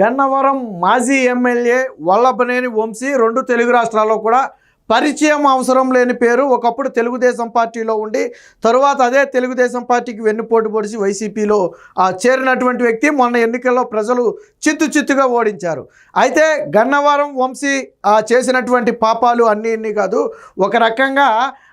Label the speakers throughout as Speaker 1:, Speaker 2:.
Speaker 1: గన్నవరం మాజీ ఎమ్మెల్యే వల్లభనేని వంశీ రెండు తెలుగు రాష్ట్రాల్లో కూడా పరిచయం అవసరం లేని పేరు. ఒకప్పుడు తెలుగుదేశం పార్టీలో ఉండి తరువాత అదే తెలుగుదేశం పార్టీకి వెన్నుపోటు పొడిచి వైసీపీలో చేరినటువంటి వ్యక్తి మొన్న ఎన్నికల్లో ప్రజలు చిత్తు చిత్తుగా ఓడించారు. అయితే గన్నవరం వంశీ చేసినటువంటి పాపాలు అన్నీ ఇన్ని కాదు. ఒక రకంగా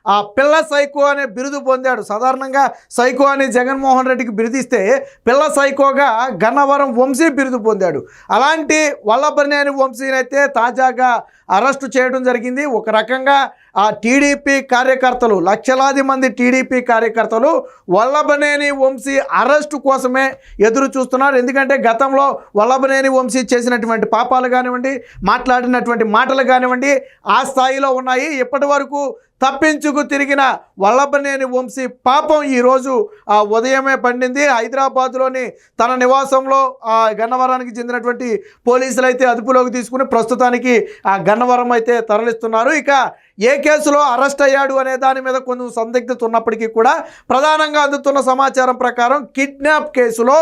Speaker 1: ఆ పిల్ల సైకో అనే బిరుదు పొందాడు. సాధారణంగా సైకో అని జగన్మోహన్ రెడ్డికి బిరుదిస్తే పిల్ల సైకోగా గన్నవరం వంశీ బిరుదు పొందాడు. అలాంటి వల్లభనేని వంశీనైతే తాజాగా అరెస్టు చేయడం జరిగింది. ఒక రకంగా ఆ టీడీపీ కార్యకర్తలు లక్షలాది మంది టీడీపీ కార్యకర్తలు వల్లభనేని వంశీ అరెస్టు కోసమే ఎదురు చూస్తున్నారు. ఎందుకంటే గతంలో వల్లభనేని వంశీ చేసినటువంటి పాపాలు కానివ్వండి మాట్లాడినటువంటి మాటలు కానివ్వండి ఆ స్థాయిలో ఉన్నాయి. ఇప్పటి వరకు తప్పించుకు తిరిగిన వల్లభనేని వంశీ పాపం ఈరోజు ఆ ఉదయమే పండింది. హైదరాబాద్లోని తన నివాసంలో ఆ గన్నవరానికి చెందినటువంటి పోలీసులు అయితే అదుపులోకి తీసుకుని ప్రస్తుతానికి ఆ గన్నవరం అయితే తరలిస్తున్నారు. ఇక ఏ కేసులో అరెస్ట్ అయ్యాడు అనే దాని మీద కొంచెం సందిగ్ధత ఉన్నప్పటికీ కూడా ప్రధానంగా అందుతున్న సమాచారం ప్రకారం కిడ్నాప్ కేసులో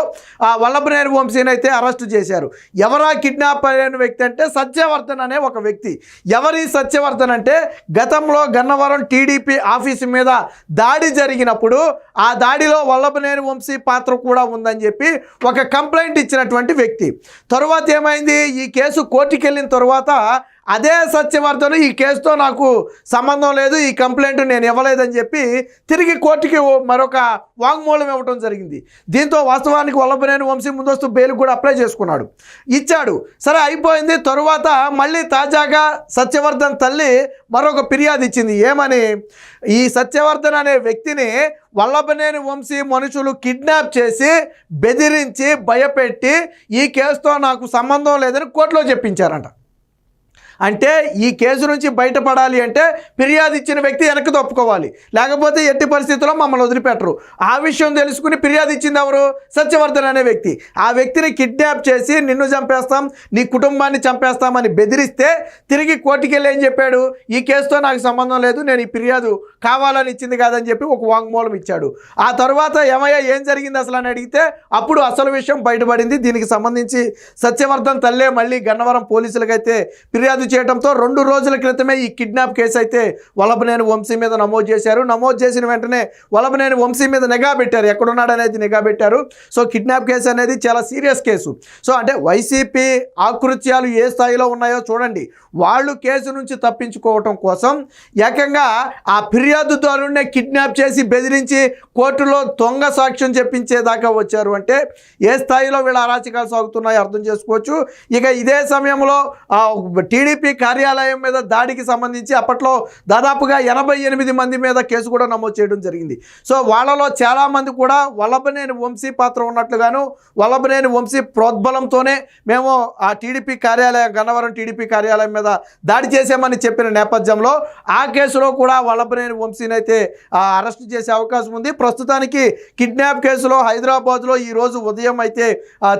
Speaker 1: ఆ వల్లభనేని వంశీని అయితే అరెస్టు చేశారు. ఎవరా కిడ్నాప్ అయిన వ్యక్తి అంటే సత్యవర్ధన్ అనే ఒక వ్యక్తి. ఎవరి సత్యవర్ధన్ అంటే గతంలో గన్నవరం టీడీపీ ఆఫీసు మీద దాడి జరిగినప్పుడు ఆ దాడిలో వల్లభనేని వంశీ పాత్ర కూడా ఉందని చెప్పి ఒక కంప్లైంట్ ఇచ్చినటువంటి వ్యక్తి. తరువాత ఏమైంది? ఈ కేసు కోర్టుకెళ్ళిన తర్వాత తరువాత అదే సత్యవర్ధన్ ఈ కేసుతో నాకు సంబంధం లేదు ఈ కంప్లైంట్ నేను ఇవ్వలేదని చెప్పి తిరిగి కోర్టుకి మరొక వాంగ్మూలం ఇవ్వటం జరిగింది. దీంతో వాస్తవానికి వల్లభనేని వంశీ ముందస్తు బెయిల్ కూడా అప్లై చేసుకున్నాడు. ఇచ్చాడు. సరే అయిపోయింది. తరువాత మళ్ళీ తాజాగా సత్యవర్ధన్ తల్లి మరొక ఫిర్యాదు ఇచ్చింది. ఏమని? ఈ సత్యవర్ధన్ అనే వ్యక్తిని వల్లభనేని వంశీ మనుషులు కిడ్నాప్ చేసి బెదిరించి భయపెట్టి ఈ కేసుతో నాకు సంబంధం లేదని కోర్టులో చెప్పించారంట. అంటే ఈ కేసు నుంచి బయటపడాలి అంటే ఫిర్యాదు ఇచ్చిన వ్యక్తి వెనక్కి తప్పుకోవాలి. లేకపోతే ఎట్టి పరిస్థితుల్లో మమ్మల్ని వదిలిపెట్టరు. ఆ విషయం తెలుసుకుని ఫిర్యాదు ఇచ్చింది ఎవరు? సత్యవర్ధన్ అనే వ్యక్తి. ఆ వ్యక్తిని కిడ్నాప్ చేసి నిన్ను చంపేస్తాం నీ కుటుంబాన్ని చంపేస్తామని బెదిరిస్తే తిరిగి కోర్టుకి వెళ్ళి ఏం చెప్పాడు? ఈ కేసుతో నాకు సంబంధం లేదు నేను ఈ ఫిర్యాదు కావాలని ఇచ్చింది కాదని చెప్పి ఒక వాంగ్మూలం ఇచ్చాడు. ఆ తర్వాత ఏమయ్యా ఏం జరిగింది అసలు అని అడిగితే అప్పుడు అసలు విషయం బయటపడింది. దీనికి సంబంధించి సత్యవర్ధన్ తల్లే మళ్ళీ గన్నవరం పోలీసులకైతే ఫిర్యాదు చేయడంతో రెండు రోజుల క్రితమే ఈ కిడ్నాప్ కేసు అయితే వలభనేని వంశీ మీద నమోదు చేశారు. నమోదు చేసిన వెంటనే వలభనేని వంశీ మీద నిఘా పెట్టారు. ఎక్కడున్నాడు అనేది నిఘా పెట్టారు. సో కిడ్నాప్ కేసు అనేది చాలా సీరియస్ కేసు. సో అంటే వైసీపీ ఆకృత్యాలు ఏ స్థాయిలో ఉన్నాయో చూడండి. వాళ్ళు కేసు నుంచి తప్పించుకోవటం కోసం ఏకంగా ఆ ఫిర్యాదుదారుడినే కిడ్నాప్ చేసి బెదిరించి కోర్టులో దొంగ సాక్ష్యం చెప్పించేదాకా వచ్చారు అంటే ఏ స్థాయిలో వీళ్ళ అరాచకాలు సాగుతున్నాయో అర్థం చేసుకోవచ్చు. ఇక ఇదే సమయంలో ఆ, టీడీపీ కార్యాలయం మీద దాడికి సంబంధించి అప్పట్లో దాదాపుగా ఎనభై ఎనిమిది మంది మీద కేసు కూడా నమోదు చేయడం జరిగింది. సో వాళ్ళలో చాలామంది కూడా వల్లభనేని వంశీ పాత్ర ఉన్నట్లుగాను వల్లభనేని వంశీ ప్రోద్బలంతోనే మేము ఆ టీడీపీ కార్యాలయం గన్నవరం టీడీపీ కార్యాలయం మీద దాడి చేసామని చెప్పిన నేపథ్యంలో ఆ కేసులో కూడా వల్లభనేని వంశీని అయితే అరెస్ట్ చేసే అవకాశం ఉంది. ప్రస్తుతానికి కిడ్నాప్ కేసులో హైదరాబాద్లో ఈ రోజు ఉదయం అయితే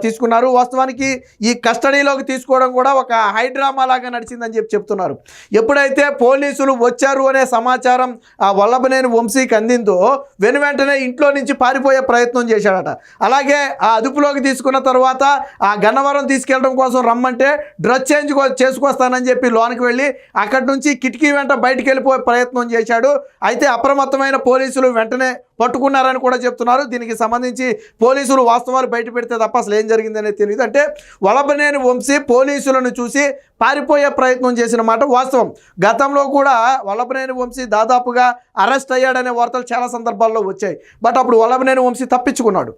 Speaker 1: తీసుకున్నారు. వాస్తవానికి ఈ కస్టడీలోకి తీసుకోవడం కూడా ఒక హైడ్రామా లాగా నడిచిందని చెప్పి చెప్తున్నారు. ఎప్పుడైతే పోలీసులు వచ్చారు అనే సమాచారం ఆ వల్లభనేని వంశీకి అందిందో వెను వెంటనే ఇంట్లో నుంచి పారిపోయే ప్రయత్నం చేశాడట. అలాగే ఆ అదుపులోకి తీసుకున్న తర్వాత ఆ గన్నవరం తీసుకెళ్ళడం కోసం రమ్మంటే డ్రెస్ చేంజ్ చేసుకొస్తానని చెప్పి లోనికి వెళ్ళి అక్కడి నుంచి కిటికీ వెంట బయటికి వెళ్ళిపోయే ప్రయత్నం చేశాడు. అయితే అప్రమత్తమైన పోలీసులు వెంటనే పట్టుకున్నారని కూడా చెప్తున్నారు. దీనికి సంబంధించి పోలీసులు వాస్తవాలు బయట పెడితే తప్ప అసలు ఏం జరిగిందనేది తెలియదు. అంటే వలభనేని వంశీ పోలీసులను చూసి పారిపోయే ప్రయత్నం చేసిన మాట వాస్తవం. గతంలో కూడా వల్లభనేని వంశీ దాదాపుగా అరెస్ట్ అయ్యాడనే వార్తలు చాలా సందర్భాల్లో వచ్చాయి. బట్ అప్పుడు వల్లభనేని వంశీ తప్పించుకున్నాడు.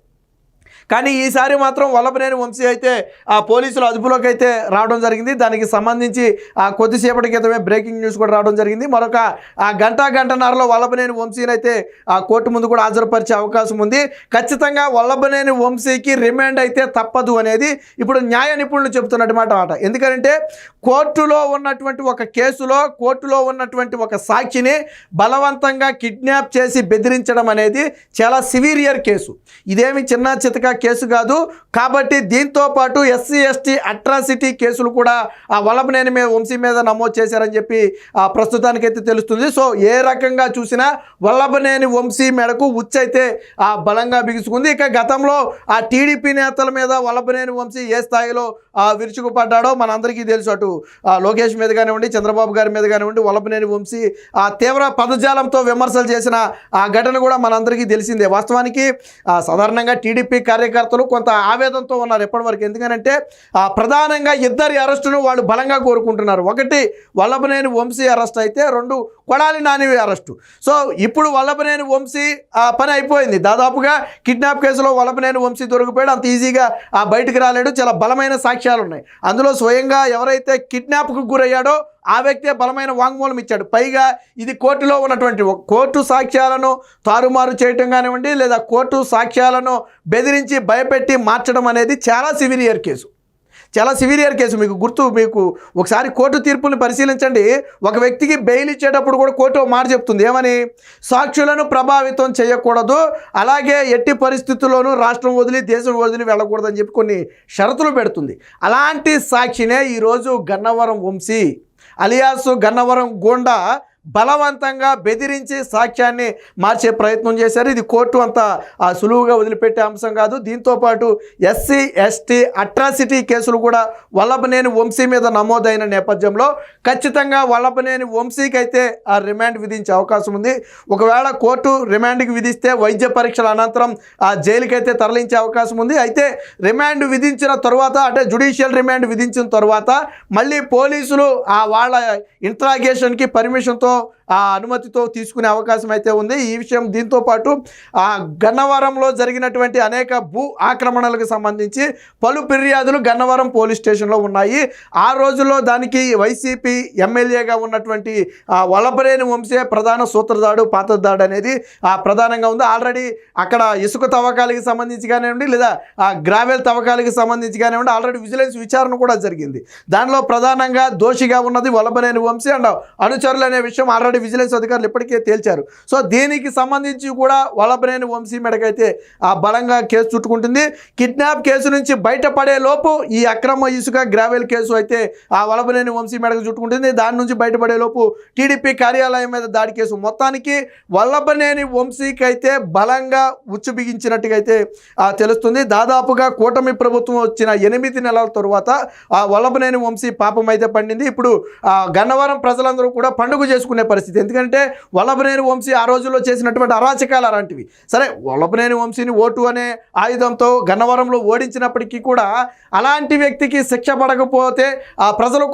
Speaker 1: కానీ ఈసారి మాత్రం వల్లభనేని వంశీ అయితే ఆ పోలీసులు అదుపులోకి అయితే రావడం జరిగింది. దానికి సంబంధించి ఆ కొద్దిసేపటి క్రితమే బ్రేకింగ్ న్యూస్ కూడా రావడం జరిగింది. మరొక ఆ గంట గంటన్నరలో వల్లభనేని వంశీని అయితే ఆ కోర్టు ముందు కూడా హాజరుపరిచే అవకాశం ఉంది. ఖచ్చితంగా వల్లభనేని వంశీకి రిమాండ్ అయితే తప్పదు అనేది ఇప్పుడు న్యాయ నిపుణులు చెబుతున్నటువంటి మాట ఎందుకంటే కోర్టులో ఉన్నటువంటి ఒక కేసులో కోర్టులో ఉన్నటువంటి ఒక సాక్షిని బలవంతంగా కిడ్నాప్ చేసి బెదిరించడం అనేది చాలా సివిరియర్ కేసు. ఇదేమి చిన్న చితక కేసు కాదు. కాబట్టి దీంతో పాటు ఎస్సీ ఎస్టీ అట్రాసిటీ కేసులు కూడా ఆ వల్లభనేని మీద వంశీ మీద నమోదు చేశారని చెప్పి ఆ ప్రస్తుతానికైతే తెలుస్తుంది. సో ఏ రకంగా చూసినా వల్లభనేని వంశీ మేడకు ఉచ్చైతే ఆ బలంగా బిగుసుకుంది. ఇక గతంలో ఆ టీడీపీ నేతల మీద వల్లభనేని వంశీ ఏ స్థాయిలో విరుచుకుపడ్డాడో మనందరికీ తెలుసు అటు. లోకేష్ మీద కానివ్వండి చంద్రబాబు గారి మీద కానివ్వండి వల్లభనేని వంశీ ఆ తీవ్ర పదజాలంతో విమర్శలు చేసిన ఆ ఘటన కూడా మనందరికీ తెలిసిందే. వాస్తవానికి సాధారణంగా టీడీపీ కార్యకర్తలు కొంత ఆవేదనతో ఉన్నారు ఎప్పటివరకు? ఎందుకనంటే ప్రధానంగా ఇద్దరి అరెస్టును వాళ్ళు బలంగా కోరుకుంటున్నారు. ఒకటి వల్లభనేని వంశీ అరెస్ట్ అయితే రెండు కొడాలి నాని అరెస్టు. సో ఇప్పుడు వల్లభనేని వంశీ ఆ పని అయిపోయింది. దాదాపుగా కిడ్నాప్ కేసులో వల్లభనేని వంశీ దొరికిపోయాడు. అంత ఈజీగా ఆ రాలేడు. చాలా బలమైన సాక్ష్యాలు ఉన్నాయి అందులో స్వయంగా ఎవరైతే కిడ్నాప్కు గురయ్యాడో ఆ వ్యక్తే బలమైన వాంగ్మూలం ఇచ్చాడు. పైగా ఇది కోర్టులో ఉన్నటువంటి కోర్టు సాక్ష్యాలను తారుమారు చేయటం కానివ్వండి లేదా కోర్టు సాక్ష్యాలను బెదిరించి భయపెట్టి మార్చడం అనేది చాలా సివిరియర్ కేసు. చాలా సివిరియర్ కేసు. మీకు గుర్తు మీకు ఒకసారి కోర్టు తీర్పుని పరిశీలించండి. ఒక వ్యక్తికి బెయిల్ ఇచ్చేటప్పుడు కూడా కోర్టు మాట చెప్తుంది. ఏమని? సాక్షులను ప్రభావితం చేయకూడదు. అలాగే ఎట్టి పరిస్థితుల్లోనూ రాష్ట్రం వదిలి దేశం వదిలి వెళ్ళకూడదని చెప్పి కొన్ని షరతులు పెడుతుంది. అలాంటి సాక్షినే ఈరోజు గన్నవరం వంశీ అలియాసు గన్నవరం గోండా బలవంతంగా బెదిరించి సాక్ష్యాన్ని మార్చే ప్రయత్నం చేశారు. ఇది కోర్టు అంత సులువుగా వదిలిపెట్టే అంశం కాదు. దీంతో పాటు ఎస్సీ ఎస్టీ అట్రాసిటీ కేసులు కూడా వల్లభనేని వంశీ మీద నమోదైన నేపథ్యంలో ఖచ్చితంగా వల్లభనేని వంశీకి అయితే ఆ రిమాండ్ విధించే అవకాశం ఉంది. ఒకవేళ కోర్టు రిమాండ్కి విధిస్తే వైద్య పరీక్షల అనంతరం ఆ జైలుకి అయితే తరలించే అవకాశం ఉంది. అయితే రిమాండ్ విధించిన తర్వాత అంటే జుడిషియల్ రిమాండ్ విధించిన తర్వాత మళ్ళీ పోలీసులు ఆ వాళ్ళ ఇంట్రాగేషన్కి పర్మిషన్తో అనుమతితో తీసుకునే అవకాశం అయితే ఉంది. ఈ విషయం దీంతో పాటు ఆ గన్నవరంలో జరిగినటువంటి అనేక భూ ఆక్రమణలకు సంబంధించి పలు ఫిర్యాదులు గన్నవరం పోలీస్ స్టేషన్లో ఉన్నాయి. ఆ రోజుల్లో దానికి వైసీపీ ఎమ్మెల్యేగా ఉన్నటువంటి వలపరేని వంశే ప్రధాన సూత్రధాడు పాత్రధాడు అనేది ఆ ప్రధానంగా ఉంది. ఆల్రెడీ అక్కడ ఇసుక తవ్వకాలకి సంబంధించి కానివ్వండి లేదా ఆ గ్రావెల్ తవ్వకాలకి సంబంధించి కానివ్వండి ఆల్రెడీ విజిలెన్స్ విచారణ కూడా జరిగింది. దానిలో ప్రధానంగా దోషిగా ఉన్నది వలపరేని వంశీ అండ్ అనుచరులు అనే విషయం ఆల్రెడీ విజిలెన్స్ అధికారులు ఇప్పటికే తేల్చారు. సో దీనికి సంబంధించి కూడా వల్లభనేని వంశీ మెడకైతే ఆ బలంగా కేసు చుట్టుకుంటుంది. కిడ్నాప్ కేసు నుంచి బయటపడే లోపు ఈ అక్రమ ఇసుక గ్రావెల్ కేసు అయితే ఆ వలబనేని వంశీ మెడకు చుట్టుకుంటుంది. దాని నుంచి బయటపడే లోపు టీడీపీ కార్యాలయం మీద దాడి కేసు. మొత్తానికి వల్లభనేని వంశీకి అయితే బలంగా ఉచ్చు బిగించినట్టుగా అయితే తెలుస్తుంది. దాదాపుగా కూటమి ప్రభుత్వం వచ్చిన ఎనిమిది నెలల తరువాత ఆ వల్లభనేని వంశీ పాపం అయితే పండింది. ఇప్పుడు ఆ, గన్నవరం ప్రజలందరూ కూడా పండుగ చేసుకుని పరిస్థితి. ఎందుకంటే వల్లభనేని వంశీ ఆ రోజుల్లో చేసినటువంటి అరాచకాలు అలాంటివి. సరే వల్లభనేని వంశీని ఓటు అనే ఆయుధంతో గన్నవరంలో ఓడించినప్పటికీ కూడా అలాంటి వ్యక్తికి శిక్ష పడకపోతే ఆ ప్రజలు